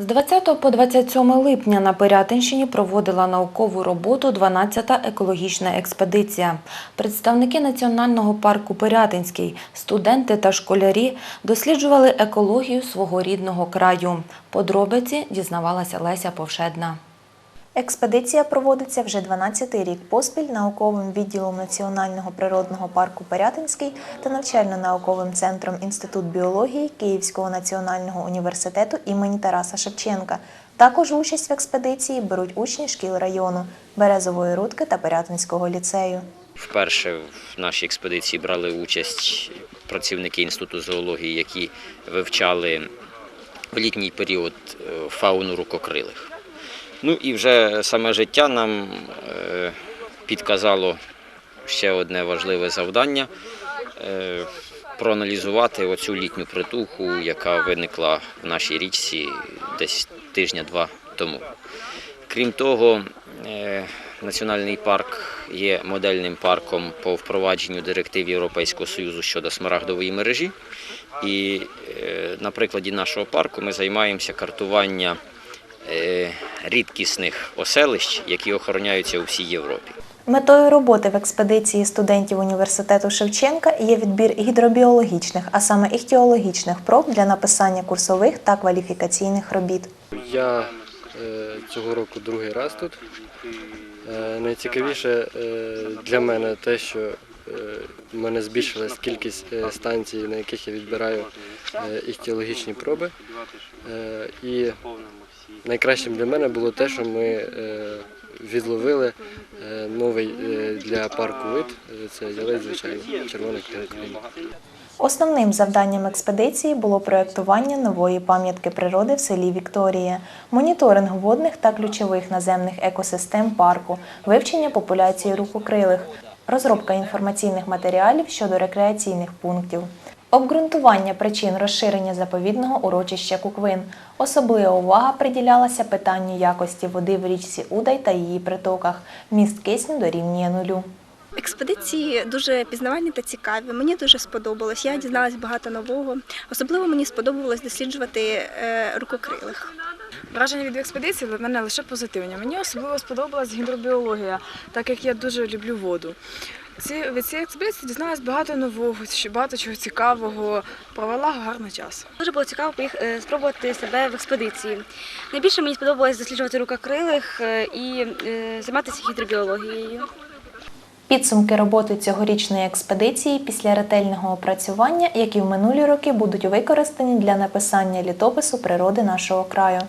З 20 по 27 липня на Пирятинщині проводила наукову роботу 12-та екологічна експедиція. Представники Національного парку Пирятинський, студенти та школярі досліджували екологію свого рідного краю. Подробиці дізнавалася Леся Повшедна. Експедиція проводиться вже 12-й рік поспіль науковим відділом Національного природного парку Пирятинський та навчально-науковим центром Інститут біології Київського національного університету імені Тараса Шевченка. Також участь в експедиції беруть учні шкіл району Березової Рудки та Пирятинського ліцею. Вперше в нашій експедиції брали участь працівники Інституту зоології, які вивчали в літній період е, фауну рукокрилих. Ну і вже саме життя нам е, підказало ще одне важливе завдання е, проаналізувати оцю літню притуху, яка виникла в нашій річці десь тижня-два тому. Крім того, е, Національний парк є модельним парком по впровадженню директив Європейського Союзу щодо смарагдової мережі. І на прикладі нашого парку ми займаємося картування рідкісних оселищ, які охороняються у всій Європі. Метою роботи в експедиції студентів університету Шевченка є відбір гідробіологічних, а саме іхтіологічних проб для написання курсових та кваліфікаційних робіт. Я е, цього року другий раз тут. Е, найцікавіше е, для мене те, що е, в мене збільшилась кількість е, станцій, на яких я відбираю е, іхтіологічні проби. Е, і найкращим для мене було те, що ми е, відловили е, новий е, для парку вид. Е, Це ялець, звичайно, червоний калина. Основним завданням експедиції було проєктування нової пам'ятки природи в селі Вікторія, моніторинг водних та ключових наземних екосистем парку, вивчення популяції рукокрилих, розробка інформаційних матеріалів щодо рекреаційних пунктів. Обґрунтування причин розширення заповідного урочища Куквин. Особлива увага приділялася питанню якості води в річці Удай та її притоках. Міст кисню дорівнює нулю. Експедиції дуже пізнавальні та цікаві. Мені дуже сподобалось. Я дізналась багато нового. Особливо мені сподобалось досліджувати е, рукокрилих. Враження від експедиції в мене лише позитивні. Мені особливо сподобалась гідробіологія, так як я дуже люблю воду. Ці, від цієї експедиції дізналась багато нового, багато чого цікавого, провела гарний час. Дуже було цікаво поїх... е, спробувати себе в експедиції. Найбільше мені сподобалось досліджувати рукокрилих е, і е, займатися гідробіологією. Підсумки роботи цьогорічної експедиції після ретельного опрацювання, як і в минулі роки, будуть використані для написання літопису природи нашого краю.